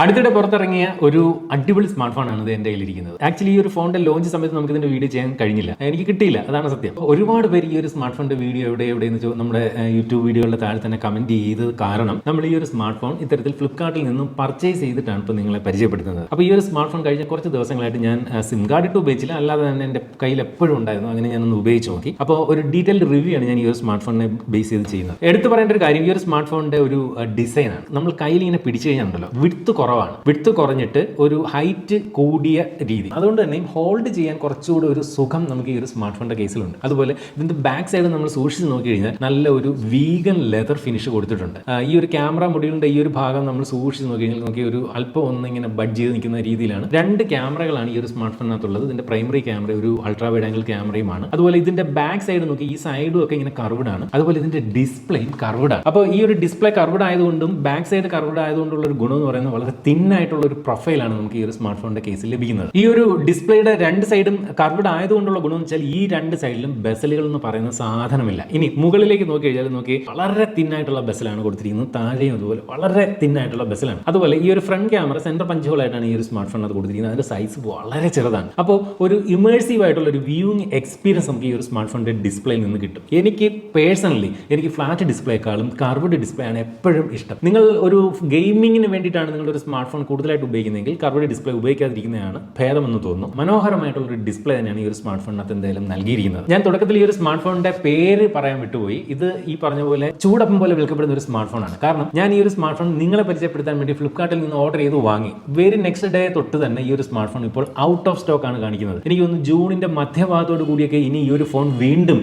അടുത്തിടെ പുറത്തിറങ്ങിയ ഒരു അടിപൊളി സ്മാർട്ട് ഫോൺ ആണ് ഇത് എന്റെ കയ്യിലിരിക്കുന്നത്. ആക്ച്വലി ഈ ഒരു ഫോണിന്റെ ലോഞ്ച് സമയത്ത് നമുക്ക് ഇതിന്റെ വീഡിയോ ചെയ്യാൻ കഴിഞ്ഞില്ല. എനിക്ക് കിട്ടിയില്ല. അതാണ് സത്യം. ഒരുപാട് പേര് ഈ ഒരു സ്മാർട്ട് ഫോണിന്റെ വീഡിയോ എവിടെ എവിടെയെന്ന് ചോ- നമ്മുടെ യൂട്യൂബ് വീഡിയോകളുടെ താഴെ തന്നെ കമന്റ് ചെയ്തത് കാരണം നമ്മൾ ഈ ഒരു സ്മാർട്ട് ഫോൺ ഇത്തരത്തിൽ ഫ്ലിപ്കാർട്ടിൽ നിന്നും പർച്ചേസ് ചെയ്തിട്ടാണ് ഇപ്പോൾ നിങ്ങളെ പരിചയപ്പെടുത്തുന്നത്. അപ്പോൾ ഈ ഒരു സ്മാർട്ട് ഫോൺ കഴിഞ്ഞ കുറച്ച് ദിവസങ്ങളായിട്ട് ഞാൻ സിം കാർഡ് ഇട്ട് ഉപയോഗിച്ചില്ല. അല്ലാതെ തന്നെ എന്റെ കയ്യിൽ എപ്പോഴും ഉണ്ടായിരുന്നു. അങ്ങനെ ഞാനൊന്ന് ഉപയോഗിച്ച് നോക്കി. അപ്പോൾ ഒരു ഡീറ്റെയിൽഡ് റിവ്യൂ ആണ് ഞാൻ ഈ ഒരു സ്മാർട്ട് ഫോണിനെ ബേസ് ചെയ്ത് ചെയ്യുന്നത്. എടുത്തു പറയേണ്ട ഒരു കാര്യം ഈ ഒരു സ്മാർട്ട് ഫോണിന്റെ ഒരു ഡിസൈനാണ് നമ്മൾ കയ്യിൽ ഇങ്ങനെ പിടിച്ചു കഴിഞ്ഞാൽ വിട്ത് കുറവാണ്. വിട്ത് കുറഞ്ഞിട്ട് ഒരു ഹൈറ്റ് കൂടിയ രീതി. അതുകൊണ്ട് തന്നെ ഹോൾഡ് ചെയ്യാൻ കുറച്ചുകൂടി ഒരു സുഖം നമുക്ക് ഈ ഒരു സ്മാർട്ട് ഫോണിന്റെ കേസിലുണ്ട്. അതുപോലെ ഇതിന്റെ ബാക്ക് സൈഡ് നമ്മൾ സൂക്ഷിച്ച് നോക്കി കഴിഞ്ഞാൽ നല്ല ഒരു വീഗൻ ലെതർ ഫിനിഷ് കൊടുത്തിട്ടുണ്ട്. ഈ ഒരു ക്യാമറ മൊഡ്യൂളിന്റെ ഈ ഒരു ഭാഗം നമ്മൾ സൂക്ഷിച്ച് നോക്കി കഴിഞ്ഞാൽ നോക്കി ഒരു അല്പം ഒന്ന് ഇങ്ങനെ ബഡ് ചെയ്ത് നിൽക്കുന്ന രീതിയിലാണ്. രണ്ട് ക്യാമറകളാണ് ഈ ഒരു സ്മാർട്ട് ഫോണിനകത്തുള്ളത്. ഇതിന്റെ പ്രൈമറി ക്യാമറ ഒരു അൾട്രാ വൈഡ് ആംഗിൾ ക്യാമറയുമാണ്. അതുപോലെ ഇതിന്റെ ബാക്ക് സൈഡ് നോക്കി ഈ സൈഡും ഒക്കെ ഇങ്ങനെ കർവ്ഡ് ആണ്. അതുപോലെ ഇതിന്റെ ഡിസ്പ്ലേയും കർവ്ഡ് ആണ്. അപ്പോൾ ഈ ഒരു ഡിസ്പ്ലേ കർവ്ഡ് ആയതുകൊണ്ടും ബാക്ക് സൈഡ് കർവ്ഡ് ആയതുകൊണ്ടുള്ള ഒരു ഗുണം എന്ന് പറയുന്നത് വളരെ തിൻ ആയിട്ടുള്ള ഒരു പ്രൊഫൈലാണ് നമുക്ക് ഈ ഒരു സ്മാർട്ട് ഫോണിന്റെ കേസിൽ ലഭിക്കുന്നത്. ഈ ഒരു ഡിസ്പ്ലേയുടെ രണ്ട് സൈഡും കർവ്ഡ് ആയതുകൊണ്ടുള്ള ഗുണം വെച്ചാൽ ഈ രണ്ട് സൈഡിലും ബെസലുകൾ എന്ന് പറയുന്ന സാധനമില്ല. ഇനി മുകളിലേക്ക് നോക്കി കഴിഞ്ഞാൽ നോക്കി വളരെ തിൻ ആയിട്ടുള്ള ബെസലാണ് കൊടുത്തിരിക്കുന്നത്. താഴെയും അതുപോലെ വളരെ തിൻ ആയിട്ടുള്ള ബെസലാണ്. അതുപോലെ ഈ ഒരു ഫ്രണ്ട് ക്യാമറ സെന്റർ പഞ്ച് ഈ ഒരു സ്മാർട്ട് അത് കൊടുത്തിരിക്കുന്നത്. അതിന്റെ സൈസ് വളരെ ചെറുതാണ്. അപ്പോൾ ഒരു ഇമേഴ്സീവ് ആയിട്ടുള്ള ഒരു വ്യൂയിങ് എക്സ്പീരിയൻസ് നമുക്ക് ഈ ഒരു സ്മാർട്ട് ഫോണിന്റെ ഡിസ്പ്ലേയിൽ നിന്ന് കിട്ടും. എനിക്ക് പേഴ്സണലി എനിക്ക് ഫ്ലാറ്റ് ഡിസ്പ്ലേക്കാളും കർവ്ഡ് ഡിസ്പ്ലേ ആണ് എപ്പോഴും ഇഷ്ടം. നിങ്ങൾ ഒരു ഗെയിമിങ്ങിന് വേണ്ടിയിട്ടാണ് നിങ്ങളുടെ ഒരു സ്മാർട്ട് ഫോൺ കൂടുതലായിട്ട് ഉപയോഗിക്കുന്നതെങ്കിൽ കർവ്ഡ് ഡിസ്പ്ലേ ഉപയോഗിക്കാതിരിക്കുന്നതാണ് ഭേദമെന്ന് തോന്നുന്നു. മനോഹരമായിട്ടുള്ള ഒരു ഡിസ്പ്ലേ തന്നെയാണ് ഈ ഒരു സ്മാർട്ട് ഫോണിനകത്ത് എന്തായാലും നൽകിയിരിക്കുന്നത്. ഞാൻ തുടക്കത്തിൽ ഈ ഒരു സ്മാർട്ട് ഫോണിന്റെ പേര് പറയാൻ വിട്ടുപോയി. ഇത് ഈ പറഞ്ഞ പോലെ ചൂടപ്പം പോലെ വിൽക്കപ്പെടുന്ന ഒരു സ്മാർട്ട് ഫോണാണ് കാരണം ഞാൻ ഈ ഒരു സ്മാർട്ട് ഫോൺ നിങ്ങളെ പരിചയപ്പെടുത്താൻ വേണ്ടി ഫ്ലിപ്കാർട്ടിൽ നിന്ന് ഓർഡർ ചെയ്ത് വാങ്ങി. വെരി നെക്സ്റ്റ് ഡേ തൊട്ട് തന്നെ ഈ ഒരു സ്മാർട്ട് ഫോൺ ഇപ്പോൾ ഔട്ട് ഓഫ് സ്റ്റോക്ക് ആണ് കാണിക്കുന്നത്. എനിക്ക് ഒന്ന് ജൂണിന്റെ മധ്യഭാഗത്തോട് കൂടിയൊക്കെ ഇനി ഈ ഒരു ഫോൺ വീണ്ടും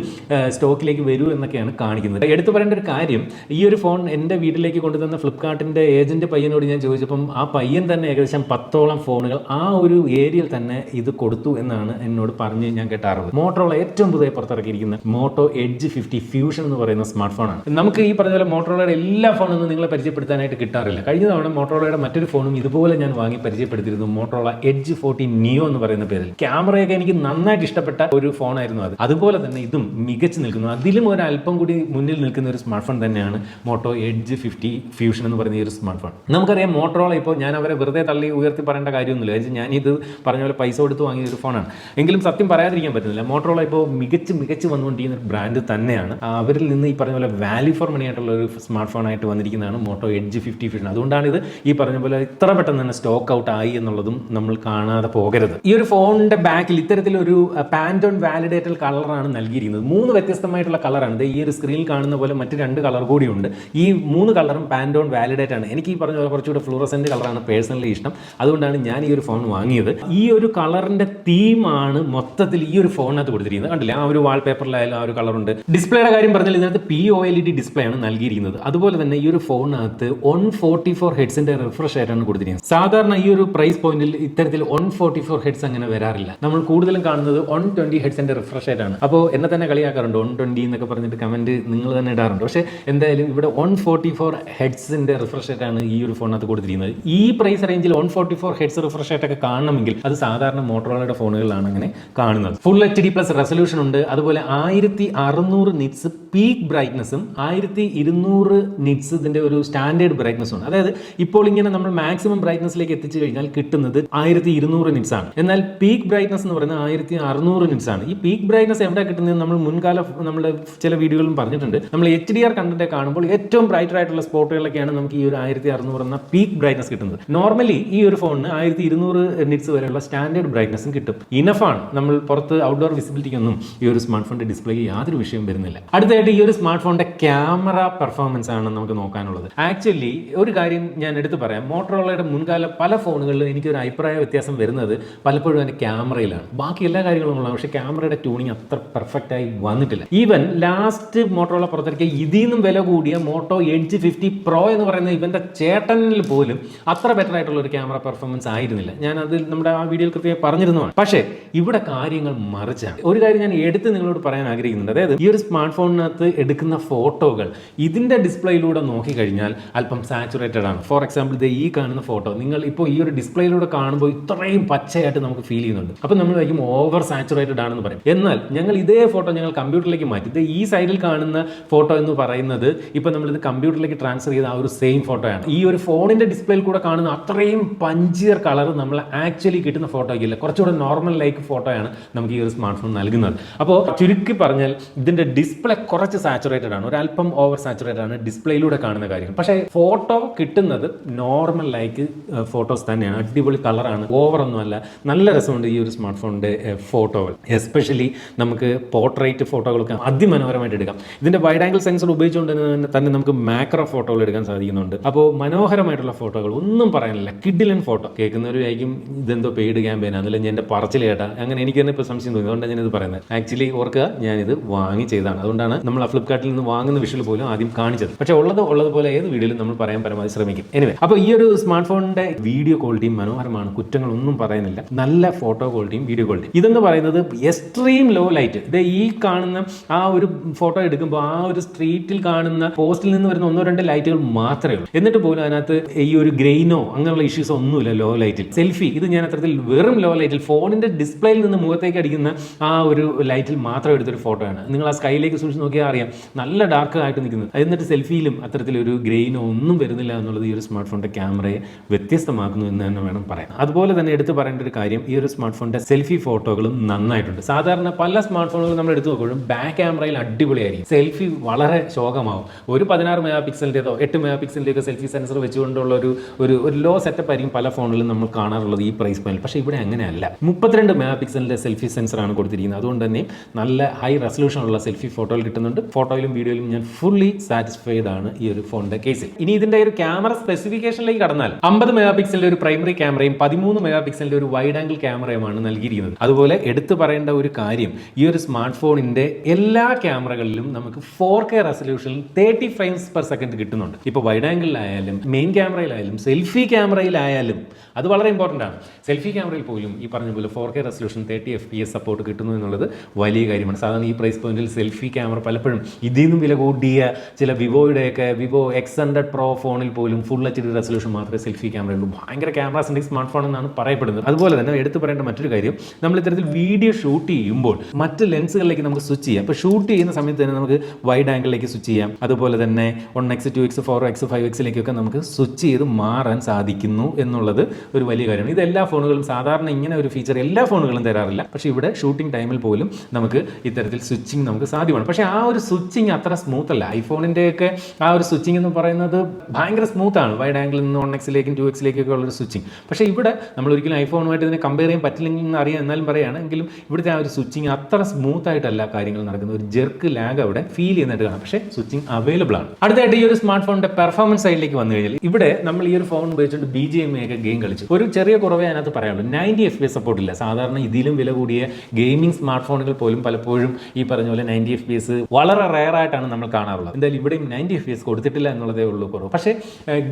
സ്റ്റോക്കിലേക്ക് വരൂ എന്നൊക്കെയാണ് കാണിക്കുന്നത്. എടുത്തു പറയേണ്ട ഒരു കാര്യം ഈ ഒരു ഫോൺ എന്റെ വീട്ടിലേക്ക് കൊണ്ടുതന്ന ഫ്ലിപ്കാർട്ടിന്റെ ഏജന്റ് പയ്യനോട് ഞാൻ ചോദിച്ചപ്പം ആ പയ്യൻ തന്നെ ഏകദേശം പത്തോളം ഫോണുകൾ ആ ഒരു ഏരിയയിൽ തന്നെ ഇത് കൊടുത്തു എന്നാണ് എന്നോട് പറഞ്ഞ് ഞാൻ കേട്ട അറിവ്. മോട്ടോറോള ഏറ്റവും പുതിയ പുറത്തിറക്കിയിരിക്കുന്ന മോട്ടോ എഡ്ജ് ഫിഫ്റ്റി ഫ്യൂഷൻ എന്ന് പറയുന്ന സ്മാർട്ട് ഫോണാണ് നമുക്ക് ഈ പറഞ്ഞ പോലെ മോട്ടോറോളയുടെ എല്ലാ ഫോണൊന്നും നിങ്ങളെ പരിചയപ്പെടുത്താനായിട്ട് കിട്ടാറില്ല. കഴിഞ്ഞ തവണ മോട്ടോറോളയുടെ മറ്റൊരു ഫോണും ഇതുപോലെ ഞാൻ വാങ്ങി പരിചയപ്പെടുത്തിയിരുന്നു. മോട്ടോറോള എഡ്ജ് ഫോർട്ടി നിയോ എന്ന് പറയുന്ന പേരിൽ. ക്യാമറയൊക്കെ എനിക്ക് നന്നായിട്ട് ഇഷ്ടപ്പെട്ട ഒരു ഫോണായിരുന്നു അത്. അതുപോലെ തന്നെ ഇതും മികച്ചു നിൽക്കുന്നു. അതിലും ഒരു അല്പം കൂടി മുന്നിൽ നിൽക്കുന്ന ഒരു സ്മാർട്ട് ഫോൺ തന്നെയാണ് മോട്ടോ എഡ്ജ് ഫിഫ്റ്റി ഫ്യൂഷൻ എന്ന് പറയുന്ന ഈ ഒരു സ്മാർട്ട് ഫോൺ നമുക്കറിയാം മോട്ടോറോള ഇപ്പോൾ ഞാൻ അവരെ വെറുതെ തള്ളി ഉയർത്തി പറയേണ്ട കാര്യമൊന്നുമില്ല. കാരണം ഞാൻ ഇത് പറഞ്ഞ പോലെ പൈസ കൊടുത്ത് വാങ്ങിയ ഒരു ഫോണാണ് എങ്കിലും സത്യം പറയാതിരിക്കാൻ പറ്റുന്നില്ല. മോട്ടോറോള ഇപ്പോൾ മികച്ച് മികച്ച് വന്നുകൊണ്ടിരിക്കുന്ന ഒരു ബ്രാൻഡ് തന്നെയാണ്. അവരിൽ നിന്ന് ഈ പറഞ്ഞ പോലെ വാല്യൂ ഫോർ മണി ആയിട്ടുള്ള ഒരു സ്മാർട്ട് ഫോൺ ആയിട്ട് വന്നിരിക്കുന്നതാണ് മോട്ടോ എഡ്ജ് ഫിഫ്റ്റി ഫിഫ്റ്റി അതുകൊണ്ടാണ് ഇത് ഈ പറഞ്ഞ പോലെ ഇത്ര പെട്ടെന്ന് തന്നെ സ്റ്റോക്ക് ഔട്ട് ആയി എന്നുള്ളതും നമ്മൾ കാണാതെ പോകരുത്. ഈ ഒരു ഫോണിന്റെ ബാക്കിൽ ഇത്തരത്തിലൊരു പാന്റോൺ വാലിഡേറ്റഡ് കളറാണ് നൽകിയിരിക്കുന്നത്. മൂന്ന് വ്യത്യസ്തമായിട്ടുള്ള കളറാണ് ഇത് ഈ ഒരു സ്ക്രീനിൽ കാണുന്ന പോലെ മറ്റ് രണ്ട് കളർ കൂടിയുണ്ട്. ഈ മൂന്ന് കളറും പാന്റോൺ വാലിഡേറ്റ് ആണ്. എനിക്ക് ഈ പറഞ്ഞ പോലെ കുറച്ചുകൂടെ ഫ്ലൂറസെന്റ് കളറാണ് പേഴ്സണലി ഇഷ്ടം. അതുകൊണ്ടാണ് ഞാൻ ഈ ഒരു ഫോൺ വാങ്ങിയത്. ഈ ഒരു കളറിന്റെ തീമാണ് മൊത്തത്തിൽ ഈ ഒരു ഫോണിനകത്ത് കൊടുത്തിരിക്കുന്നത്. കണ്ടില്ലേ? ആ ഒരു വാൾപേപ്പറിലായാലും ആ ഒരു കളറുണ്ട്. ഡിസ്പ്ലേയുടെ കാര്യം പറഞ്ഞാൽ ഇതിനകത്ത് P O L E D display ആണ് നൽകിയിരിക്കുന്നത്. അതുപോലെ തന്നെ ഈ ഒരു ഫോണിനകത്ത് വൺ ഫോർട്ടി ഫോർ ഹെഡ്സിന്റെ റിഫ്രഷ് ആയിട്ടാണ് കൊടുത്തിരിക്കുന്നത്. സാധാരണ ഈ ഒരു പ്രൈസ് പോയിന്റിൽ ഇത്തരത്തിൽ വൺ ഫോർട്ടി ഫോർ ഹെഡ്സ് അങ്ങനെ വരാറില്ല. നമ്മൾ കൂടുതലും കാണുന്നത് വൺ ട്വന്റി ഹെഡ്സിന്റെ റിഫ്രഷ് ആയിട്ടാണ് അപ്പോൾ എന്നെ തന്നെ കളിയാക്കാറുണ്ട് വൺ ട്വന്റി എന്നൊക്കെ പറഞ്ഞിട്ട് കമന്റ് നിങ്ങൾ തന്നെ ഇടാറുണ്ട്. പക്ഷേ എന്തായാലും ഇവിടെ വൺ ഫോർട്ടി ഫോർ ഹെഡ്സിന്റെ റിഫ്രഷ് ആയിട്ടാണ് ഈ ഒരു ഫോണിനകത്ത് കൊടുത്തിരിക്കുന്നത്. ഈ പ്രൈസ് റേഞ്ചിൽ one forty four hertz refresh ആയിട്ടൊക്കെ കാണണമെങ്കിൽ അത് സാധാരണ മോട്ടോറോളയുടെ ഫോണുകളിലാണ് അങ്ങനെ കാണുന്നത്. Full H D plus resolution ഉണ്ട്. അതുപോലെ ആയിരത്തി അറുന്നൂറ് നിറ്റ്സ് പീക്ക് ബ്രൈറ്റ്നസും ആയിരത്തി ഇരുന്നൂറ് നിറ്റ്സ് ഇതിന്റെ ഒരു സ്റ്റാൻഡേർഡ് ബ്രൈറ്റ്നസും ഉണ്ട്. അതായത് ഇപ്പോൾ ഇങ്ങനെ നമ്മൾ മാക്സിമം ബ്രൈറ്റ്നസിലേക്ക് എത്തിച്ചു കഴിഞ്ഞാൽ കിട്ടുന്നത് ആയിരത്തി ഇരുന്നൂറ് നിറ്റ്സ് ആണ്. എന്നാൽ പീക്ക് ബ്രൈറ്റ്നസ് എന്ന് പറയുന്നത് ആയിരത്തി അറുന്നൂറ് നിറ്റ്സ് ആണ്. ഈ പീക്ക് ബ്രൈറ്റ്നസ് എവിടെ കിട്ടുന്നത് നമ്മൾ മുൻകാല നമ്മുടെ ചില വീഡിയോകളും പറഞ്ഞിട്ടുണ്ട്. നമ്മൾ എച്ച് ഡി ആർ കണ്ടന്റ് കാണുമ്പോൾ ഏറ്റവും ബ്രൈറ്റർ ആയിട്ടുള്ള സ്പോട്ടുകളൊക്കെയാണ് നമുക്ക് ഈ ഒരു ആയിരത്തി അറുന്നൂറ് എന്ന പീക്ക് ബ്രൈറ്റ്നസ് കിട്ടുന്നത്. നോർമലി ഈ ഒരു ഫോണിന് ആയിരത്തി ഇരുന്നൂറ് നിറ്റ്സ് വരെയുള്ള സ്റ്റാൻഡേർഡ് ബ്രൈറ്റ്നസും കിട്ടും. ഇനഫാണ് നമ്മൾ പുറത്ത് ഔട്ട്ഡോർ വിസിബിലിറ്റിക്കൊന്നും ഈ ഒരു സ്മാർട്ട് ഫോണിന്റെ ഡിസ്പ്ലേക്ക് യാതൊരു വിഷയം വരുന്നില്ല. അടുത്തായിട്ട് ഈ ഒരു സ്മാർട്ട് ഫോണിന്റെ ക്യാമറ പെർഫോമൻസ് ആണ് നമുക്ക് നോക്കാനുള്ളത്. ആക്ച്വലി ഒരു കാര്യം ഞാൻ എടുത്തു പറയാം. മോട്ടോറോളയുടെ മുൻകാല പല ഫോണുകളിലും എനിക്കൊരു അഭിപ്രായ വ്യത്യാസം വരുന്നത് പലപ്പോഴും അതിന്റെ ക്യാമറയിലാണ് ബാക്കി എല്ലാ കാര്യങ്ങളും ഉള്ളത് പക്ഷേ ക്യാമറയുടെ ട്യൂണിങ് അത്ര പെർഫെക്റ്റ് ആയി വന്നിട്ടില്ല. ഈവൻ ലാസ്റ്റ് മോട്ടോറോള പുറത്തിറക്കിയ ഇതിൽ നിന്നും വില കൂടിയ മോട്ടോ എഡ്ജ് ഫിഫ്റ്റി പ്രോ എന്ന് പറയുന്ന ഇവന്റെ ചേട്ടനിൽ പോലും അത്ര ബെറ്റർ ആയിട്ടുള്ള ഒരു ക്യാമറ പെർഫോമൻസ് ആയിരുന്നില്ല. ഞാൻ അത് നമ്മുടെ ആ വീഡിയോയിൽ കൃത്യമായി പറഞ്ഞിരുന്നതാണ്. പക്ഷേ ഇവിടെ കാര്യങ്ങൾ മറിച്ചാണ്. ഒരു കാര്യം ഞാൻ എടുത്ത് നിങ്ങളോട് പറയാൻ ആഗ്രഹിക്കുന്നുണ്ട്. അതായത് ഈ ഒരു സ്മാർട്ട് ഫോണിനകത്ത് എടുക്കുന്ന ഫോട്ടോകൾ ഇതിന്റെ ഡിസ്പ്ലേയിലൂടെ നോക്കിക്കഴിഞ്ഞാൽ അല്പം സാച്ചുറേറ്റഡ് ആണ്. ഫോർ എക്സാമ്പിൾ ഇത് ഈ കാണുന്ന ഫോട്ടോ നിങ്ങൾ ഇപ്പോൾ ഈ ഒരു ഡിസ്പ്ലേയിലൂടെ കാണുമ്പോൾ ഇത്രയും പച്ചയായിട്ട് നമുക്ക് ഫീൽ ചെയ്യുന്നുണ്ട്. അപ്പോൾ നമ്മൾ വയ്ക്കും ഓവർ സാച്ചുറേറ്റഡ് ആണെന്ന് പറയും. എന്നാൽ ഞങ്ങൾ ഇതേ ഫോട്ടോ ഞങ്ങൾ കമ്പ്യൂട്ടറിലേക്ക് മാറ്റി. ഇത് ഈ സൈഡിൽ കാണുന്ന ഫോട്ടോ എന്ന് പറയുന്നത് ഇപ്പോൾ ഇത് കമ്പ്യൂട്ടറിലേക്ക് ട്രാൻസ്ഫർ ചെയ്ത ആ ഒരു സെയിം ഫോട്ടോയാണ് ഈ ഒരു ഫോണിന്റെ ഡിസ്പ്ലേയിൽ കൂടെ കാണുന്ന അത്രയും പഞ്ചിയർ കളർ നമ്മൾ ആക്ച്വലി കിട്ടുന്ന ഫോട്ടോയ്ക്കില്ല കുറച്ചുകൂടെ നോർമൽ ലൈക്ക് ഫോട്ടോയാണ് നമുക്ക് ഈ ഒരു സ്മാർട്ട് ഫോൺ നൽകുന്നത്. അപ്പോൾ ചുരുക്കി പറഞ്ഞാൽ ഇതിന്റെ ഡിസ്പ്ലേ കുറച്ച് സാച്ചുറേറ്റഡ് ആണ്. ഒരു അല്പം ഓവർ സാച്ചുറേറ്റഡ് ആണ് ഡിസ്പ്ലേയിലൂടെ കാണുന്ന കാര്യം. പക്ഷേ ഫോട്ടോ കിട്ടുന്നത് നോർമൽ ലൈക്ക് ഫോട്ടോസ് തന്നെയാണ്. അടിപൊളി കളറാണ്. ഓവർ ഒന്നുമല്ല നല്ല രസമുണ്ട് ഈ ഒരു സ്മാർട്ട് ഫോണിന്റെ ഫോട്ടോകൾ എസ്പെഷ്യലി നമുക്ക് പോർട്രേറ്റ് ഫോട്ടോകളൊക്കെ അതിമനോഹരമായിട്ട് എടുക്കാം. ഇതിന്റെ വൈഡ് ആംഗിൾ സെൻസർ ഉപയോഗിച്ചുകൊണ്ട് തന്നെ നമുക്ക് മാക്രോ ഫോട്ടോകൾ എടുക്കാൻ സാധിക്കുന്നുണ്ട്. അപ്പോൾ മനോഹരമായിട്ടുള്ള ഫോട്ടോകൾ ഒന്നും പറയാനില്ല. കിഡിലൻ ഫോട്ടോ. കേൾക്കുന്നവരായിരിക്കും ഇതെന്തോ പെയ്ഡ് ക്യാമ്പയിനാണ് ഞാൻ എന്റെ പറച്ചിൽ കേട്ടാ അങ്ങനെ എനിക്ക് തന്നെ ഇപ്പോൾ സംശയം തോന്നി. അതുകൊണ്ടാണ് ഞാനിത് പറയുന്നത്. ആക്ച്വലി ഓർക്കുക ഞാനിത് വാങ്ങി ചെയ്തതാണ്. അതുകൊണ്ടാണ് നമ്മൾ ആ ഫ്ലിപ്കാർട്ടിൽ നിന്ന് വാങ്ങുന്ന വിഷൽ പോലും ആദ്യം കാണിച്ചത്. പക്ഷേ ഉള്ളത് ഉള്ളതുപോലെ ഏത് വീഡിയോയിലും നമ്മൾ പറയാൻ പരമാവധി ശ്രമിക്കും. എനിവേ അപ്പോൾ ഈ ഒരു സ്മാർട്ട് ഫോണിന്റെ വീഡിയോ ക്വാളിറ്റിയും മനോഹരമാണ്. കുറ്റങ്ങളൊന്നും പറയുന്നില്ല. നല്ല ഫോട്ടോ ക്വാളിറ്റിയും വീഡിയോ ക്വാളിറ്റിയും. ഇതെന്ന് പറയുന്നത് എക്സ്ട്രീം ലോ ലൈറ്റ്. ഇത് ഈ കാണുന്ന ആ ഒരു ഫോട്ടോ എടുക്കുമ്പോൾ ആ ഒരു സ്ട്രീറ്റിൽ കാണുന്ന പോസ്റ്റിൽ നിന്ന് വരുന്ന ഒന്നോ രണ്ടോ ലൈറ്റുകൾ മാത്രമേ ഉള്ളൂ. എന്നിട്ട് പോലും അതിനകത്ത് ഈ ഒരു ഗ്രെയിനോ അങ്ങനെയുള്ള ഇഷ്യൂസ് ഒന്നുമില്ല ലോ ലൈറ്റിൽ സെൽഫി ഇത് ഞാൻ അത്തരത്തിൽ വെറും ലോ ലൈറ്റിൽ ഫോണിന്റെ ഡിസ്പ്ലേയിൽ നിന്ന് മുഖത്തേക്ക് അടിക്കുന്ന ആ ഒരു ലൈറ്റിൽ മാത്രം എടുത്തൊരു ഫോട്ടോ ആണ്. നിങ്ങൾ ആ സ്കൈയിലേക്ക് സൂക്ഷിച്ച് നോക്കിയാൽ അറിയാം നല്ല ഡാർക്ക് ആയിട്ട് നിൽക്കുന്നത്. എന്നിട്ട് സെൽഫിയിലും അത്തരത്തിലൊരു ഗ്രെയിനോ ഒന്നും വരുന്നില്ല എന്നുള്ളത് ഈ ഒരു സ്മാർട്ട് ഫോണിന്റെ ക്യാമറയെ വ്യത്യസ്തമാക്കുന്നു എന്ന് തന്നെ വേണം പറയാം അതുപോലെ തന്നെ എടുത്തു പറയേണ്ട ഒരു കാര്യം ഈ ഒരു സ്മാർട്ട് ഫോണിന്റെ സെൽഫി ഫോട്ടോകളും നന്നായിട്ടുണ്ട്. സാധാരണ പല സ്മാർട്ട് ഫോണുകളും നമ്മൾ എടുത്തു നോക്കുമ്പോഴും ബാക്ക് ക്യാമറയിൽ അടിപൊളിയായിരിക്കും. സെൽഫി വളരെ ശോകമാവും. ഒരു പതിനാറ് മെഗാ പിക്സലിന്റെതോ എട്ട് മെഗാ പിക്സലിന്റെയൊക്കെ സെൽഫി സെൻസർ വെച്ചുകൊണ്ടുള്ള ഒരു ഒരു ഒരു ലോ സെറ്റപ്പ് ആയിരിക്കും പല ഫോണിലും നമ്മൾ കാണാറുള്ളത് ഈ പ്രൈസ് പോയിന്റ് പക്ഷേ ഇവിടെ അങ്ങനെയല്ല. മുപ്പത്തിരണ്ട് മെഗാ പിക്സലിന്റെ സെൽഫി സെൻസറാണ് കൊടുത്തിരിക്കുന്നത്. അതുകൊണ്ട് തന്നെ നല്ല ഹൈ റെസൊല്യൂഷൻ ഉള്ള സെൽഫി ഫോട്ടോയിൽ കിട്ടുന്നുണ്ട്. ഫോട്ടോയിലും വീഡിയോയിലും ഞാൻ ഫുള്ളി സാറ്റിസ്ഫൈഡ് ആണ് ഈ ഒരു ഫോണിന്റെ കേസിൽ ഇനി ഇതിന്റെ ഒരു ക്യാമറ സ്പെസിഫിക്കേഷനിലേക്ക് കടന്നാൽ അമ്പത് മെഗാ പിക്സലിന്റെ ഒരു പ്രൈമറി ക്യാമറയും പതിമൂന്ന് മെഗാ പിക്സലിന്റെ ഒരു വൈഡ് ആംഗിൾ ക്യാമറയുമാണ് നൽകിയിരിക്കുന്നത്. അതുപോലെ എടുത്തു പറയേണ്ട ഒരു കാര്യം ഈ ഒരു സ്മാർട്ട് ഫോണിന്റെ എല്ലാ ക്യാമറകളിലും നമുക്ക് ഫോർ കെ റെസൊല്യൂഷനിൽ തേർട്ടി ഫ്രെയിംസ് പെർ സെക്കൻഡ് കിട്ടുന്നുണ്ട്. ഇപ്പോൾ വൈഡ് ആംഗിളിലായാലും മെയിൻ ക്യാമറയിലായാലും സെൽഫി ക്യാമറയിലായാലും അത് വളരെ ഇമ്പോർട്ടന്റ് ആണ്. സെൽഫി ക്യാമറയിൽ പോലും ഈ പറഞ്ഞ പോലെ four K resolution thirty F P S support കിട്ടുന്നു എന്നുള്ളത് വലിയ കാര്യമാണ്. സാധാരണ ഈ പ്രൈസ് പോയിന്റിൽ സെൽഫി ക്യാമറ പലപ്പോഴും ഇതിൽ നിന്നും വില കൂടിയ ചില വിവോയുടെയൊക്കെ വിവോ എക്സ് ഹൺഡ്രഡ് പ്രോ ഫോണിൽ പോലും ഫുൾ എച്ച് ഡി റെസൊല്യൂഷൻ മാത്രമേ സെൽഫി ക്യാമറ ഉള്ളൂ. ഭയങ്കര ക്യാമറാസിന്റെ സ്മാർട്ട് ഫോൺ എന്നാണ് പറയപ്പെടുന്നത്. അതുപോലെ തന്നെ എടുത്തു പറയേണ്ട മറ്റൊരു കാര്യം നമ്മൾ ഇത്തരത്തിൽ വീഡിയോ ഷൂട്ട് ചെയ്യുമ്പോൾ മറ്റ് ലെൻസുകളിലേക്ക് നമുക്ക് സ്വിച്ച് ചെയ്യാം. അപ്പോൾ ഷൂട്ട് ചെയ്യുന്ന സമയത്ത് തന്നെ നമുക്ക് വൈഡ് ആംഗിളിലേക്ക് സ്വിച്ച് ചെയ്യാം. അതുപോലെ തന്നെ one X two X four X five X നമുക്ക് സ്വിച്ച് ചെയ്ത് മാറാൻ സാധിക്കുന്നു എന്നുള്ളത് ഒരു വലിയ കാര്യമാണ്. ഇത് എല്ലാ ഫോണുകളും സാധാരണ ഇങ്ങനെ ഒരു ഫീച്ചർ എല്ലാ ഫോണുകളും തരാറില്ല. പക്ഷേ ഇവിടെ ഷൂട്ടിംഗ് ടൈമിൽ പോലും നമുക്ക് ഇത്തരത്തിൽ സ്വിച്ചിങ് നമുക്ക് സാധ്യമാണ്. പക്ഷേ ആ ഒരു സ്വിച്ചിങ് അത്ര സ്മൂത്ത് അല്ല. ഐഫോണിന്റെയൊക്കെ ആ ഒരു സ്വിച്ചിങ് എന്ന് പറയുന്നത് ഭയങ്കര സ്മൂത്ത് ആണ്. വൈഡ് ആംഗിളിൽ നിന്ന് വൺ എക്സിലേക്കും ടു എക്സിലേക്കൊക്കെ ഉള്ള ഒരു സ്വിച്ചിങ് പക്ഷേ ഇവിടെ നമ്മൾ ഒരിക്കലും ഐഫോണുമായിട്ട് ഇതിനെ കമ്പയർ ചെയ്യാൻ പറ്റില്ലെങ്കിൽ എന്ന് അറിയാം. എന്നാലും പറയുകയാണ് എങ്കിലും ഇവിടുത്തെ ആ ഒരു സ്വിച്ചിങ് അത്ര സ്മൂത്ത് ആയിട്ടല്ല കാര്യങ്ങൾ നടക്കുന്നത്. ഒരു ജെർക്ക് ലാഗ് അവിടെ ഫീൽ ചെയ്യുന്നതായിട്ട് കാണാം. പക്ഷേ സ്വിച്ചിങ് അവൈലബിൾ ആണ്. അടുത്തായിട്ട് ഈ ഒരു സ്മാർട്ട് ഫോണിന്റെ പെർഫോമൻസ് സൈഡിലേക്ക് വന്നു കഴിഞ്ഞാൽ ഇവിടെ നമ്മൾ ഈ ഒരു ഫോൺ ഉപയോഗിച്ചിട്ട് ബി ജി എം ഒക്കെ ഗെയിം കളിച്ചു. ഒരു ചെറിയ കുറവേ അതിനകത്ത് പറയാനുള്ളൂ. നയന്റി എഫ് ബി സപ്പോർട്ട് ഇല്ല. സാധാരണ ഇതിലും വില കൂടിയ ഗെയിമിംഗ് സ്മാർട്ട് ഫോണുകൾ പോലും പലപ്പോഴും ഈ പറഞ്ഞ പോലെ നയന്റി എഫ് ബി എസ് വളരെ റയർ ആയിട്ടാണ് നമ്മൾ കാണാറുള്ളത്. എന്തായാലും ഇവിടെയും നയന്റി എഫ് ബി എസ് കൊടുത്തിട്ടില്ല എന്നുള്ളതേ ഉള്ളൂ കുറവ്. പക്ഷേ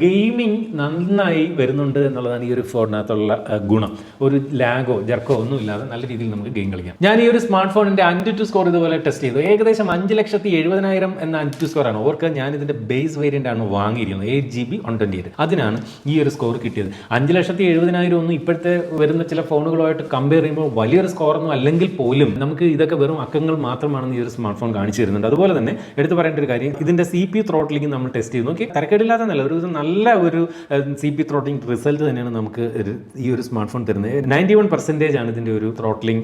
ഗെയിമിംഗ് നന്നായി വരുന്നുണ്ട് എന്നുള്ളതാണ് ഈ ഒരു ഫോണിനകത്തുള്ള ഗുണം. ഒരു ലാഗോ ജർക്കോ ഒന്നും ഇല്ലാതെ നല്ല രീതിയിൽ നമുക്ക് ഗെയിം കളിക്കാം. ഞാൻ ഈ ഒരു സ്മാർട്ട് ഫോണിന്റെ ടു സ്കോർ ഇതുപോലെ ടെസ്റ്റ് ചെയ്തു. ഏകദേശം അഞ്ച് ലക്ഷത്തി എഴുപതിനായിരം എന്ന അന്റു ആണ്. ഓർക്ക് ഞാൻ ഇതിന്റെ ബേസ് വേരിയന്റ് ആണ് വാങ്ങിയിരിക്കുന്നത്. Eight G B one twenty eight അതിനാണ് ഈ ഒരു സ്കോർ കിട്ടിയത്. അഞ്ച് ലക്ഷത്തി എഴുപതിനായിരം ഒന്നും ഇപ്പോഴത്തെ വരുന്ന ചില ഫോണുകളുമായിട്ട് കമ്പയർ ചെയ്യുമ്പോൾ വലിയൊരു സ്കോർ ഒന്നും അല്ലെങ്കിൽ പോലും നമുക്ക് ഇതൊക്കെ വെറും അക്കങ്ങൾ മാത്രമാണെന്ന് ഈ ഒരു സ്മാർട്ട് ഫോൺ കാണിച്ചു തരുന്നുണ്ട്. അതുപോലെ തന്നെ എടുത്തു പറയേണ്ട ഒരു കാര്യം ഇതിന്റെ സി പി ത്രോട്ടിലിംഗ് നമ്മൾ ടെസ്റ്റ് ചെയ്തു. നോക്കി തരക്കേടില്ലാത്ത നല്ല ഒരു നല്ല ഒരു സി പി ത്രോട്ടിലിംഗ് റിസൾട്ട് തന്നെയാണ് നമുക്ക് ഈ ഒരു സ്മാർട്ട് ഫോൺ തരുന്നത്. നയന്റി വൺ പെർസെന്റേജ് ആണ് ഇതിന്റെ ഒരു ത്രോട്ടിലിംഗ്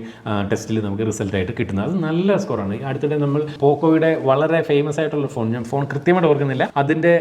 ടെസ്റ്റിൽ നമുക്ക് റിസൾട്ട് ആയിട്ട് കിട്ടുന്നത്. അത് നല്ല സ്കോറാണ് അടുത്തിടെ നമ്മൾ പോക്കോയുടെ വളരെ ഫേമസ് ആയിട്ടുള്ള ഫോൺ ഞാൻ ഫോൺ കൃത്യമായിട്ട് ഓർക്കുന്നില്ല. അതിന്റെ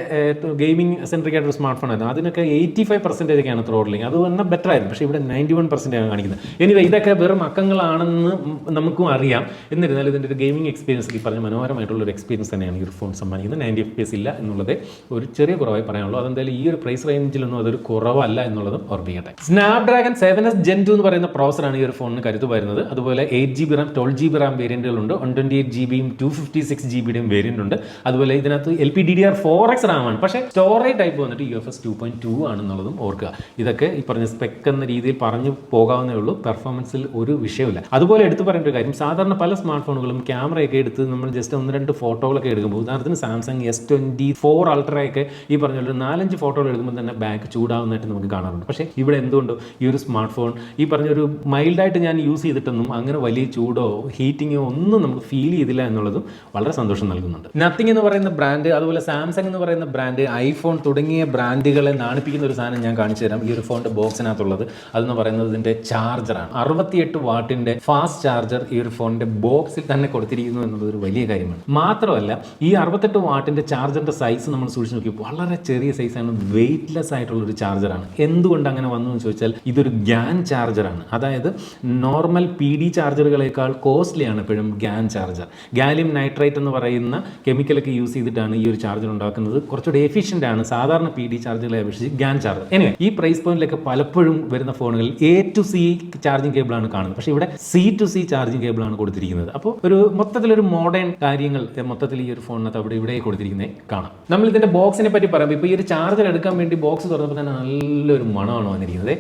ഗെയിമിംഗ് സെൻട്രിക് സ്മാർട്ട് ഫോൺ ആയിരുന്നു. അതിനൊക്കെ എയ്റ്റി ഫൈവ് പെർസെന്റേജ് ഒക്കെയാണ് ത്രോട്ടിലിംഗ് അത് തന്നെ ബെറ്റർ ആയിരുന്നു. പക്ഷേ ഇവിടെ നയന്റി വൺ ആണ് കാണിക്കുന്നത്. എനിവേ ഇതൊക്കെ വെറും അക്കങ്ങളാണെന്ന് നമുക്കും അറിയാം. എന്നിരുന്നാലും ഇതിന്റെ ഒരു ഗെയിമിംഗ് എക്സ്പീരിയൻസ് ഈ പറഞ്ഞ മനോഹരമായിട്ടുള്ള ഒരു എക്സ്പീരിയൻസ് തന്നെയാണ് ഈ ഒരു ഫോൺ സമ്മാനിക്കുന്നത്. നയന്റി എഫ് പി എസ് ഇല്ല എന്നുള്ളത് ഒരു ചെറിയ കുറവായി പറയാനുള്ളൂ. അതെന്തായാലും ഈ ഒരു പ്രൈസ് റേഞ്ചിലൊന്നും അതൊരു കുറവല്ല എന്നുള്ളതും ഓർമ്മിക്കട്ടെ Snapdragon seven S Gen two എന്ന് പറയുന്ന പ്രോസറാണ് ഈ ഒരു ഫോണിന് കരുത്ത് വരുന്നത് അതുപോലെ eight G B RAM twelve G B RAM വേരിയന്റുകളുണ്ട് one twenty eight G ബിയും ടു ഫിഫ്റ്റി സിക്സ് ജി ബിയുടെയും വേരിയന്റ് ഉണ്ട് അതുപോലെ ഇതിനകത്ത് L P D D R four X RAM ആണ്. പക്ഷേ സ്റ്റോറേജ് ടൈപ്പ് വന്നിട്ട് U F S two point two ആണെന്നുള്ളതും ഓർക്കുക. ഇതൊക്കെ ഈ പറഞ്ഞ സ്പെക്ക് എന്ന രീതിയിൽ പറഞ്ഞു പോകാവുന്നേ ഉള്ളൂ. പെർഫോമൻസിൽ ഒരു വിഷയമില്ല അതുപോലെ എടുത്തു പറയേണ്ട ഒരു കാര്യം. സാധാരണ പല സ്മാർട്ട് ഫോണുകളും ക്യാമറയൊക്കെ എടുത്ത് നമ്മൾ ജസ്റ്റ് ഒന്ന് രണ്ട് ഫോട്ടോകളൊക്കെ എടുക്കുമ്പോൾ ഉദാഹരണത്തിന് സാംസങ് എസ് ട്വന്റി ഫോർ അൾട്രയൊക്കെ ഈ പറഞ്ഞ ഒരു നാലഞ്ച് ഫോട്ടോകൾ എടുക്കുമ്പോൾ തന്നെ ബാക്ക് ചൂടാവുന്നതായിട്ട് നമുക്ക് കാണാറുണ്ട്. പക്ഷേ ഇവിടെ എന്തുകൊണ്ടോ ഈ ഒരു സ്മാർട്ട് ഫോൺ ഈ പറഞ്ഞ ഒരു മൈൽഡായിട്ട് ഞാൻ യൂസ് ചെയ്തിട്ടൊന്നും അങ്ങനെ വലിയ ചൂടോ ഹീറ്റിങ്ങോ ഒന്നും നമുക്ക് ഫീൽ ചെയ്തില്ല എന്നുള്ളതും വളരെ സന്തോഷം നൽകുന്നുണ്ട്. നത്തിങ് എന്ന് പറയുന്ന ബ്രാൻഡ് അതുപോലെ സാംസങ് എന്ന് പറയുന്ന ബ്രാൻഡ് ഐഫോൺ തുടങ്ങിയ ബ്രാൻഡുകളെ നാണിപ്പിക്കുന്ന ഒരു സാധനം ഞാൻ കാണിച്ചു തരാം. ഈ ഒരു ഫോണിന്റെ ബോക്സിനകത്തുള്ളത് അതെന്ന് പറയുന്നത് ഇതിന്റെ ചാർജറാണ് അറുപത്തിയെട്ട് വാട്ടിന്റെ ഫാസ്റ്റ് ചാർജർ ഈ ഒരു ഫോണിന്റെ ബോക്സിൽ തന്നെ കൊടുത്തിരിക്കുന്നു എന്നുള്ളത് ഒരു വലിയ കാര്യമാണ്. മാത്രമല്ല ഈ അറുപത്തെട്ട് വാട്ടിന്റെ ചാർജറിന്റെ സൈസ് നമ്മൾ സൂക്ഷിച്ച് നോക്കി വളരെ ചെറിയ സൈസാണ് വെയിറ്റ്ലെസ് ആയിട്ടുള്ള ഒരു ചാർജറാണ് എന്തുകൊണ്ട് അങ്ങനെ വന്നു എന്ന് ചോദിച്ചാൽ ഇതൊരു ഗ്യാൻ ചാർജറാണ് അതായത് നോർമൽ പി ഡി ചാർജറുകളേക്കാൾ കോസ്റ്റ്ലിയാണ് എപ്പോഴും ഗ്യാൻ ചാർജർ ഗാലിയം നൈട്രേറ്റ് എന്ന് പറയുന്ന കെമിക്കലൊക്കെ യൂസ് ചെയ്തിട്ടാണ് ഈ ഒരു ചാർജർ ഉണ്ടാക്കുന്നത്. കുറച്ചുകൂടി എഫിഷ്യന്റ് ആണ്. സാധാരണ പി ഡി ചാർജറുകളെ അപേക്ഷിച്ച് ഗ്യാൻ ചാർജർ എനിവേ ഈ പ്രൈസ് പോയിന്റിലൊക്കെ പലപ്പോഴും വരുന്ന ഫോണുകളിൽ എ ടു സി ചാർജിങ് ആണ് കാണുന്നത്. പക്ഷേ ഇവിടെ സി ടു സി ചാർജിങ് ആണ് കൊടുത്തിരിക്കുന്നത്. അപ്പോൾ ഒരു മൊത്തത്തിലൊരു മോഡേൺ കാര്യങ്ങൾ മൊത്തത്തിൽ ഈ ഒരു ഫോണിനകത്ത് അവിടെ ഇവിടെ കൊടുത്തിരിക്കുന്നത് കാണാം. നമ്മൾ ഇതിന്റെ ബോക്സിനെ പറ്റി പറയുമ്പോൾ ഇപ്പോൾ ഈ ഒരു ചാർജർ എടുക്കാൻ വേണ്ടി ബോക്സ് തുറന്നപ്പോൾ തന്നെ നല്ലൊരു മണമാണ് വന്നിരിക്കുന്നത്.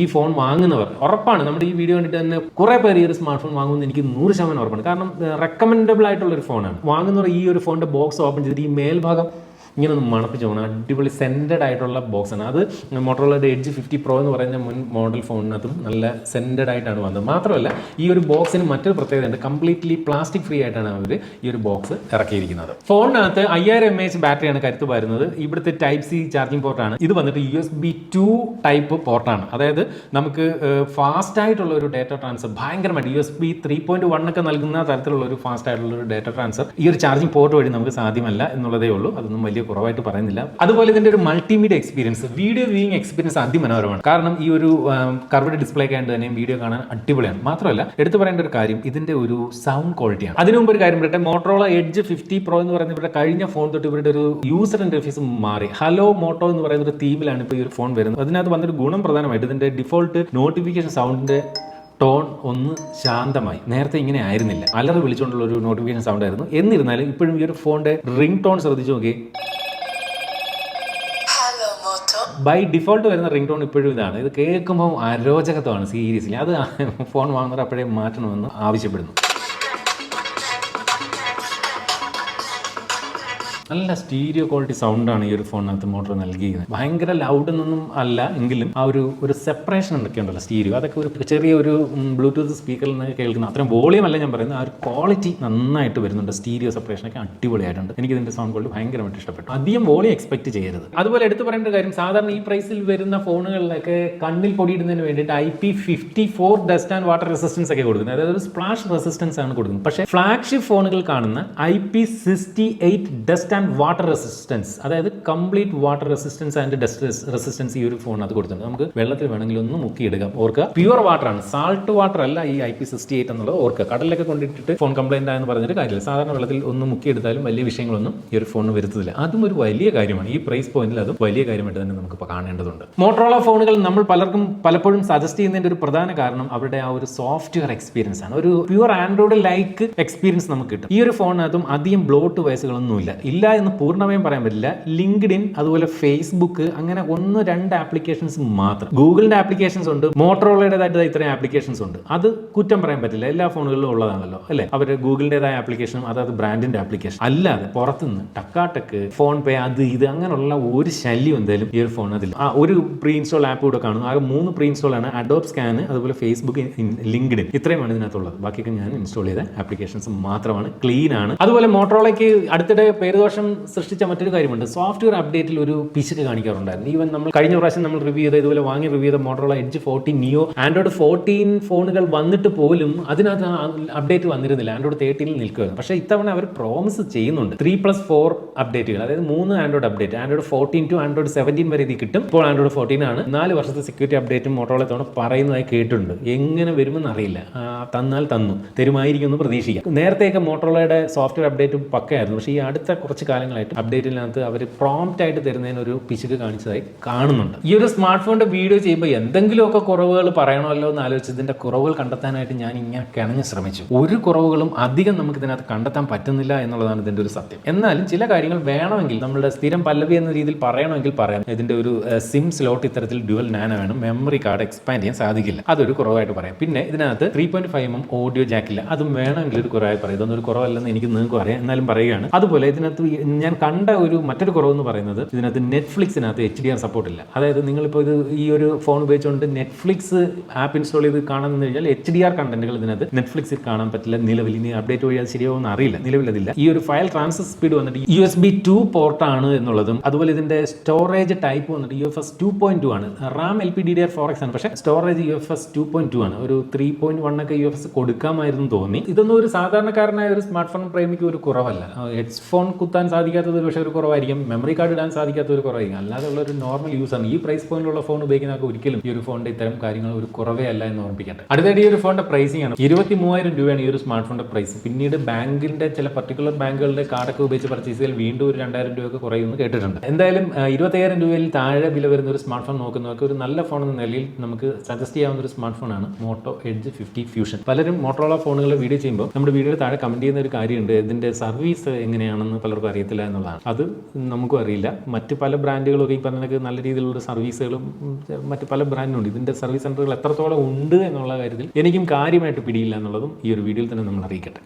ഈ ഫോൺ വാങ്ങുന്നവർ ഉറപ്പാണ്. നമ്മുടെ ഈ വീഡിയോ കണ്ടിട്ട് തന്നെ കുറെ പേര് ഈ ഒരു സ്മാർട്ട് ഫോൺ വാങ്ങുമെന്ന് എനിക്ക് നൂറ് ശതമാനം ഉറപ്പാണ്. കാരണം റെക്കമെൻഡബിൾ ആയിട്ടുള്ള ഒരു ഫോണാണ് വാങ്ങുന്നവർ ഈ ഒരു ഫോണിന്റെ ബോക്സ് ഓപ്പൺ ചെയ്തിട്ട് ഈ മേൽഭാഗം ഇങ്ങനെ ഒന്ന് മണപ്പിച്ച് പോകണം അടിപൊളി സെന്റഡ് ആയിട്ടുള്ള ബോക്സ് ആണ്. അത് മോട്ടോറോളയുടെ എഡ്ജ് ഫിഫ്റ്റി പ്രോ എന്ന് പറയുന്ന മുൻ മോഡൽ ഫോണിനകത്തും നല്ല സെന്റഡ് ആയിട്ടാണ് വന്നത്. മാത്രമല്ല ഈ ഒരു ബോക്സിന് മറ്റൊരു പ്രത്യേകത ഉണ്ട്. കംപ്ലീറ്റ്ലി പ്ലാസ്റ്റിക് ഫ്രീ ആയിട്ടാണ് അവർ ഈ ഒരു ബോക്സ് ഇറക്കിയിരിക്കുന്നത്. ഫോണിനകത്ത് അയ്യായിരം എം എച്ച് ബാറ്ററിയാണ് കരുത്ത് വരുന്നത് ഇവിടുത്തെ ടൈപ്പ് സി ചാർജിംഗ് പോർട്ടാണ് ഇത് വന്നിട്ട് U S B two type പോർട്ടാണ് അതായത് നമുക്ക് ഫാസ്റ്റ് ആയിട്ടുള്ള ഒരു ഡേറ്റ ട്രാൻസ്ഫർ ഭയങ്കരമായിട്ട് U S B three point one ഒക്കെ നൽകുന്ന തരത്തിലുള്ള ഒരു ഫാസ്റ്റ് ആയിട്ടുള്ള ഒരു ഡേറ്റ ട്രാൻസ്ഫർ ഈ ഒരു ചാർജിംഗ് പോർട്ട് വഴി നമുക്ക് സാധ്യമല്ല എന്നുള്ളതേ ഉള്ളൂ. അതൊന്നും വലിയ കുറവായിട്ട് പറയുന്നില്ല. അതുപോലെ ഇതിന്റെ ഒരു multimedia experience video viewing experience അതിമനോഹരമാണ്. കാരണം ഈ ഒരു കർവഡ് ഡിസ്പ്ലേ ഒക്കെ ആയിട്ട് തന്നെ വീഡിയോ കാണാൻ അടിപൊളിയാണ്. മാത്രമല്ല എടുത്തു പറയേണ്ട ഒരു കാര്യം ഇതിന്റെ ഒരു സൗണ്ട് ക്വാളിറ്റിയാണ് അതിനു മുമ്പ് ഒരു കാര്യം പറയട്ടെ മോട്ടോറോള എഡ്ജ് ഫിഫ്റ്റി പ്രോ എന്ന് പറയുന്ന ഇവരുടെ കഴിഞ്ഞ ഫോൺ തൊട്ട് ഇവരുടെ ഒരു യൂസർ ഇന്റർഫേസ് മാറി. ഹലോ മോട്ടോ എന്ന് പറയുന്ന ഒരു തീമിലാണ് ഇപ്പോൾ ഈ ഒരു ഫോൺ വരുന്നത്. അതിനകത്ത് വന്നൊരു ഗുണം പ്രധാനമായിട്ട് ഇതിന്റെ ഡിഫോൾട്ട് നോട്ടിഫിക്കേഷൻ സൗണ്ടിന്റെ ടോൺ ഒന്ന് ശാന്തമായി. നേരത്തെ ഇങ്ങനെ ആയിരുന്നില്ല. അലറ് വിളിച്ചുകൊണ്ടുള്ള ഒരു നോട്ടിഫിക്കേഷൻ സൗണ്ട് ആയിരുന്നു. എന്നിരുന്നാലും ഇപ്പോഴും ഈ ഒരു ഫോണിന്റെ റിംഗ് ടോൺ ശ്രദ്ധിച്ചു നോക്കി. ബൈ ഡിഫോൾട്ട് വരുന്ന റിംഗ് ടോൺ ഇപ്പോഴും ഇതാണ്. ഇത് കേൾക്കുമ്പോൾ അരോചകത്വമാണ് സീരിയസ്ലി അത് ഫോൺ വാങ്ങുന്നവർ അപ്പോഴേ മാറ്റണമെന്ന് ആവശ്യപ്പെടുന്നു. നല്ല സ്റ്റീരിയോ ക്വാളിറ്റി ആണ് ഈ ഒരു ഫോണിനകത്ത് മോട്ടർ നൽകിയിരിക്കുന്നത്. ഭയങ്കര ലൗഡ് എന്നൊന്നും അല്ല എങ്കിലും ആ ഒരു ഒരു സെപ്പറേഷൻ എന്തൊക്കെ ഉണ്ടല്ലോ സ്റ്റീരിയോ അതൊക്കെ ഒരു ചെറിയ ഒരു ബ്ലൂടൂത്ത് സ്പീക്കറിൽ നിന്ന് കേൾക്കുന്ന അത്രയും വോളിയം അല്ല ഞാൻ പറയുന്നത്. ആ ഒരു ക്വാളിറ്റി നന്നായിട്ട് വരുന്നുണ്ട്. സ്റ്റീരിയോ സെപ്പറേഷനൊക്കെ അടിപൊളിയായിട്ടുണ്ട്. എനിക്ക് ഇതിന്റെ സൗണ്ട് ക്വാളിറ്റി ഭയങ്കരമായിട്ട് ഇഷ്ടപ്പെട്ടു. അധികം വോളിയം എക്സ്പെക്ട് ചെയ്യരുത്. അതുപോലെ എടുത്തു പറയേണ്ട കാര്യം സാധാരണ ഈ പ്രൈസിൽ വരുന്ന ഫോണുകളിലൊക്കെ കണ്ണിൽ പൊടിയിടുന്നതിന് വേണ്ടിയിട്ട് I P fifty four dust and water resistance ഒക്കെ കൊടുക്കുന്നത്. അതായത് ഒരു സ്പ്ലാഷ് റെസിസ്റ്റൻസ് ആണ് കൊടുക്കുന്നത്. പക്ഷേ ഫ്ലാഗ്ഷിപ്പ് ഫോണുകൾ കാണുന്ന I P sixty eight dust and water resistance അതായത് complete water resistance and dust resistance ഈ ഒരു ഫോൺ അത് കൊടുത്തിട്ടുണ്ട്. നമുക്ക് വെള്ളത്തിൽ വേണമെങ്കിൽ ഒന്ന് മുക്കിയെടുക്കാം. ഓർക്കുക പ്യുവർ വാട്ടർ ആണ്. സാൾട്ട് വാട്ടർ അല്ല ഈ ഐ പി സിക്സ്റ്റി എയ്റ്റ് എന്നുള്ളത്. ഓർക്കുക കടലിലൊക്കെ കൊണ്ടിട്ടിട്ട് ഫോൺ കംപ്ലൈന്റ് ആയെന്ന് പറഞ്ഞിട്ട് കാര്യമില്ല. സാധാരണ വെള്ളത്തിൽ ഒന്ന് മുക്കിയെടുത്താലും വലിയ വിഷയങ്ങളൊന്നും ഈ ഒരു ഫോണിന് വരുത്തില്ല അതും ഒരു വലിയ കാര്യമാണ്. ഈ പ്രൈസ് പോയിന്റിൽ അതും വലിയ കാര്യമായിട്ട് തന്നെ നമുക്ക് കാണേണ്ടതുണ്ട്. മോട്ടറോള ഫോണുകൾ നമ്മൾ പലർക്കും പലപ്പോഴും സജസ്റ്റ് ചെയ്യുന്നതിന്റെ ഒരു പ്രധാന കാരണം അവരുടെ ആ ഒരു സോഫ്റ്റ്വെയർ എക്സ്പീരിയൻസ് ആണ്. ഒരു പ്യുവർ ആൻഡ്രോയിഡ് ലൈക്ക് എക്സ്പീരിയൻസ് നമുക്ക് കിട്ടും. ഈ ഒരു ഫോണിനകത്തും അധികം ബ്ലോട്ട് വയസ്സുകളൊന്നുമില്ല ഇല്ല എന്ന് പൂർണമായും പറയാൻ പറ്റില്ല. ലിങ്ക്ഡ് ഇൻ അതുപോലെ ഫേസ്ബുക്ക് അങ്ങനെ ഒന്ന് രണ്ട് ആപ്ലിക്കേഷൻസ് മാത്രം. ഗൂഗിളിന്റെ ആപ്ലിക്കേഷൻസ് ഉണ്ട് മോട്ടോറോളയുടേതായിട്ട് ഇത്രയും ആപ്ലിക്കേഷൻസ് ഉണ്ട്. അത് കുറ്റം പറയാൻ പറ്റില്ല. എല്ലാ ഫോണുകളിലും ഉള്ളതാണല്ലോ അല്ലെ? അവർ ഗൂഗിളിന്റെതായ ആപ്ലിക്കേഷനും അതായത് ബ്രാൻഡിന്റെ ആപ്ലിക്കേഷൻ അല്ലാതെ പുറത്തുനിന്ന് ടക്കാട്ടക്ക് ഫോൺ പേ അത് ഇത് അങ്ങനെയുള്ള ഒരു ശല്യം എന്തായാലും ഈ ഒരു ഫോൺ അതിൽ ആ ഒരു പ്രീ ഇൻസ്റ്റാൾ ആപ്പ് കൂടെ കാണും ആകെ മൂന്ന് പ്രീ ഇൻസ്റ്റാൾ ആണ്. അഡോബ് സ്കാൻ അതുപോലെ ഫേസ്ബുക്ക് ലിങ്ക്ഡ് ഇത്രയുമാണ് ഇതിനകത്തുള്ളത്. ബാക്കിയൊക്കെ ഞാൻ ഇൻസ്റ്റാൾ ചെയ്ത ആപ്ലിക്കേഷൻസ് മാത്രമാണ്. ക്ലീൻ ആണ്. അതുപോലെ മോട്ടോറോളയ്ക്ക് അടുത്തിടെ പേരുദോഷം സൃഷ്ടിച്ച മറ്റൊരു കാര്യമുണ്ട്. സോഫ്റ്റ്വെയർ അപ്ഡേറ്റിൽ ഒരു പിശക് കാണിക്കാറുണ്ടായിരുന്നു. ഈവൻ നമ്മൾ കഴിഞ്ഞ പ്രാവശ്യം നമ്മൾ റിവ്യൂ ചെയ്ത ഇതുപോലെ വാങ്ങി റിവ്യൂ ചെയ്ത Motorola Edge fourteen Neo Android fourteen ഫോണുകൾ വന്നിട്ട് പോലും അതിനകത്ത് അപ്ഡേറ്റ് വന്നിരുന്നില്ല. ആൻഡ്രോയിഡ് തേർട്ടീനിൽ നിൽക്കുകയാണ്. പക്ഷേ ഇത്തവണ അവർ പ്രോമിസ് ചെയ്യുന്നുണ്ട്. ത്രീ പ്ലസ് ഫോർ അപ്ഡേറ്റുകൾ അതായത് മൂന്ന് Android update Android fourteen to Android seventeen വരെ ഇത് കിട്ടും. ഇപ്പോൾ ആൻഡ്രോയിഡ് ഫോർട്ടീൻ ആണ്. നാല് വർഷത്തെ സെക്യൂരിറ്റി അപ്ഡേറ്റും മോട്ടോളെ തവണ പറയുന്നതായി കേട്ടിട്ടുണ്ട്. എങ്ങനെ വരുമെന്ന് അറിയില്ല. തന്നാൽ തന്നു. തരുമായിരിക്കും എന്ന് പ്രതീക്ഷിക്കാം. നേരത്തെയൊക്കെ മോട്ടോളയുടെ സോഫ്റ്റ്വെയർ അപ്ഡേറ്റും പക്കയായിരുന്നു. പക്ഷേ ഈ അടുത്ത കുറച്ച് കാലങ്ങളായിട്ട് അപ്ഡേറ്റിനകത്ത് അവർ പ്രോംപ്റ്റ് ആയിട്ട് തരുന്നതിന് ഒരു പിശുക്ക് കാണിച്ചതായി കാണുന്നുണ്ട്. ഈ ഒരു സ്മാർട്ട് ഫോണിന്റെ വീഡിയോ ചെയ്യുമ്പോൾ എന്തെങ്കിലുമൊക്കെ കുറവുകൾ പറയണമല്ലോ എന്ന് ആലോചിച്ച് ഇതിന്റെ കുറവുകൾ കണ്ടെത്താനായിട്ട് ഞാൻ ഇങ്ങനെ കിണഞ്ഞ് ശ്രമിച്ചു. ഒരു കുറവുകളും അധികം നമുക്ക് ഇതിനകത്ത് കണ്ടെത്താൻ പറ്റുന്നില്ല എന്നുള്ളതാണ് ഇതിന്റെ ഒരു സത്യം. എന്നാലും ചില കാര്യങ്ങൾ വേണമെങ്കിൽ നമ്മുടെ സ്ഥിരം പല്ലവി എന്ന രീതിയിൽ പറയണമെങ്കിൽ പറയാം. ഇതിന്റെ ഒരു സിം സ്ലോട്ട് ഇത്തരത്തിൽ ഡ്യുവൽ നാനോ വേണം മെമ്മറി കാർഡ് എക്സ്പാൻഡ് ചെയ്യാൻ സാധിക്കില്ല. അതൊരു കുറവായിട്ട് പറയാം. പിന്നെ ഇതിനകത്ത് three point five M audio ജാക്കില്ല അതും വേണമെങ്കിൽ ഒരു കുറവായി പറയാം. ഇതൊന്നും ഒരു കുറവല്ലെന്ന് എനിക്ക് നിങ്ങൾക്ക് അറിയാം എന്നാലും പറയുകയാണ്. അതുപോലെ ഇതിനകത്ത് ഈ- ഞാൻ കണ്ട ഒരു മറ്റൊരു കുറവെന്ന് പറയുന്നത് ഇതിനകത്ത് നെറ്റ്ഫ്ലിക്സിനകത്ത് എച്ച് ഡി ആർ സപ്പോർട്ട് ഇല്ല. അതായത് നിങ്ങളിപ്പോൾ ഇത് ഈ ഒരു ഫോൺ ഉപയോഗിച്ചുകൊണ്ട് നെറ്റ്ഫ്ലിക്സ് ആപ്പ് ഇൻസ്റ്റാൾ ചെയ്ത് കാണുന്നു കഴിഞ്ഞാൽ എച്ച് ഡി ആർ കണ്ടന്റുകൾ ഇതിനകത്ത് നെറ്റ്ഫ്ലിക്സിൽ കാണാൻ പറ്റില്ല. നിലവിൽ ഇനി അപ്ഡേറ്റ് വഴി അത് ശരിയാവുമെന്ന് അറിയില്ല. നിലവിൽ അതില്ല. ഈ ഒരു ഫയൽ ട്രാൻസ്ഫർ സ്പീഡ് വന്നിട്ട് യു എസ് ബി ടു പോർട്ടാണ് എന്നുള്ളതും അതുപോലെ ഇതിന്റെ സ്റ്റോറേജ് ടൈപ്പ് വന്നിട്ട് U F S two point two ആണ്. RAM L P D D R four X ആണ്. പക്ഷേ storage U F S two point two ആണ്. ഒരു ത്രീ പോയിന്റ് വൺ ഒക്കെ യു എഫ് എസ് കൊടുക്കാമായിരുന്നു തോന്നി. ഇതൊന്നും ഒരു സാധാരണക്കാരനായ ഒരു സ്മാർട്ട് ഫോൺ പ്രേമിക്ക് ഒരു കുറവല്ല. ഹെഡ് ഫോൺ കുത്താൻ സാധിക്കാത്തത് പക്ഷേ ഒരു കുറവായിരിക്കും. മെമ്മറി കാർഡ് ഇടാൻ സാധിക്കാത്ത ഒരു കുറവായിരിക്കും. അല്ലാതെ ഉള്ള ഒരു നോർമൽ യൂസ് ആണ്. ഈ പ്രൈസ് പോയിന്റിലുള്ള ഫോൺ ഉപയോഗിക്കുന്നവർക്ക് ഒരിക്കലും ഈ ഒരു ഫോണിന്റെ ഇത്തരം കാര്യങ്ങൾ ഒരു കുറവേ അല്ല എന്ന് ഓർമ്മിപ്പിക്കേണ്ടത് അടുത്തായിട്ട് ഈ ഒരു ഫോണിന്റെ പ്രൈസിംഗ് ആണ്. ഇരുപത്തി മൂവായിരം രൂപയാണ് ഈ ഒരു സ്മാർട്ട് ഫോണിന്റെ പ്രൈസ് പിന്നീട് ബാങ്കിന്റെ ചില പർട്ടിക്കുലർ ബാങ്കുകളുടെ കാർഡൊക്കെ ഉപയോഗിച്ച് പർച്ചേസ് ചെയ്താൽ വീണ്ടും ഒരു രണ്ടായിരം രൂപയൊക്കെ കുറയുമെന്ന് കേട്ടിട്ടുണ്ട്. എന്തായാലും ഇരുപത്തയ്യായിരം രൂപയിൽ താഴെ വില വരുന്ന ഒരു സ്മാർട്ട് ഫോൺ നോക്കുന്നവർക്ക് ഒരു നല്ല ഫോൺ എന്ന നിലയിൽ നമുക്ക് സജസ്റ്റ് ചെയ്യാവുന്ന ഒരു സ്മാർട്ട് ഫോണാണ് മോട്ടോ എഡ്ജ് ഫിഫ്റ്റി ഫ്യൂഷൻ പലരും മോട്ടോറോള ഫോണുകൾ വീഡിയോ ചെയ്യുമ്പോൾ നമ്മുടെ വീഡിയോയുടെ താഴെ കമന്റ് ചെയ്യുന്ന ഒരു കാര്യമുണ്ട്. ഇതിന്റെ സർവീസ് എങ്ങനെയാണെന്ന് പലർക്കും അറിയത്തില്ല എന്നുള്ളതാണ്. അത് നമുക്കും അറിയില്ല. മറ്റ് പല ബ്രാൻഡുകളൊക്കെ ഈ പറഞ്ഞ നല്ല രീതിയിലുള്ള സർവീസുകളും മറ്റ് പല ബ്രാൻഡിനുണ്ട് ഇതിന്റെ സർവീസ് സെന്ററുകൾ എത്രത്തോളം ഉണ്ട് എന്നുള്ള കാര്യത്തിൽ എനിക്കും കാര്യമായിട്ട് പിടിയില്ല എന്നുള്ളതും ഈ ഒരു വീഡിയോയിൽ തന്നെ നമ്മൾ അറിയിക്കട്ടെ.